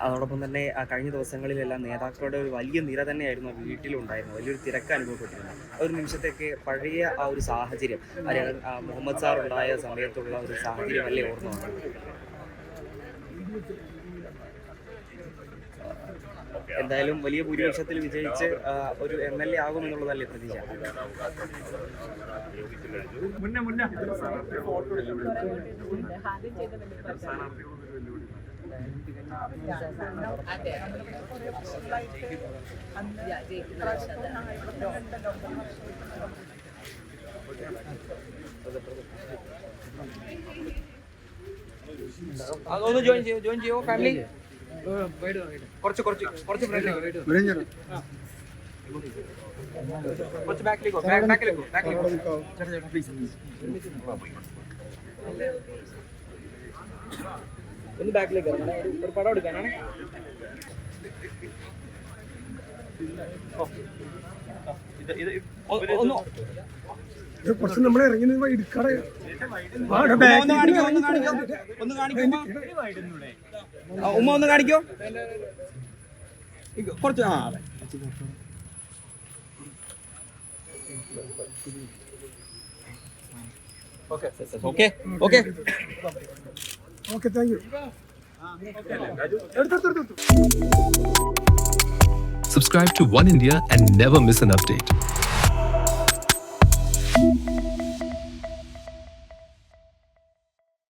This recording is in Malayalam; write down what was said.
അതോടൊപ്പം തന്നെ കഴിഞ്ഞ ദിവസങ്ങളിലെല്ലാം നേതാക്കളുടെ ഒരു വലിയ നിര തന്നെയായിരുന്നു വീട്ടിലുണ്ടായിരുന്നു വലിയൊരു തിരക്ക് അനുഭവപ്പെട്ടിരുന്നു ഒരു നിമിഷത്തേക്ക് പഴയ ആ ഒരു സാഹചര്യം അല്ലെങ്കിൽ മുഹമ്മദ് സാർ ഉണ്ടായ സമയത്തുള്ള ഒരു സാഹചര്യം അല്ലേ ഓർമ്മ എന്തായാലും വലിയ ഭൂരിപക്ഷത്തിൽ വിജയിച്ച് ഒരു എം എൽ എ പ്രതീക്ഷ? കുറെ വർഷങ്ങളായിട്ട് അന്ന് അതൊന്ന് ജോയിൻ ചെയ്യോ ജോയിൻ ചെയ്യോ. ഫാമിലി കുറച്ച് കുറച്ച് കുറച്ച് ഫ്രണ്ടിലേക്ക് കുറച്ച് ബാക്കിലേക്ക് ബാക്കിലേക്ക് ബാക്കിലേക്ക്. ചേട്ടാ ചേട്ടാ പ്ലീസ് ഒന്ന് ബാക്കിലേക്ക് ഇറങ്ങണം ഒരു ഒരു പടം എടുക്കാനാണ്. ഇത് ഇത് ഒ- ഒന്ന് കുറച്ച് നമ്മൾ ഇറങ്ങി ഇടുക്കട. ഉമ്മ? ഒന്ന് കാണിക്കോ കുറച്ച് ആ. Okay okay okay. Thank you. Subscribe to One India and never miss an update.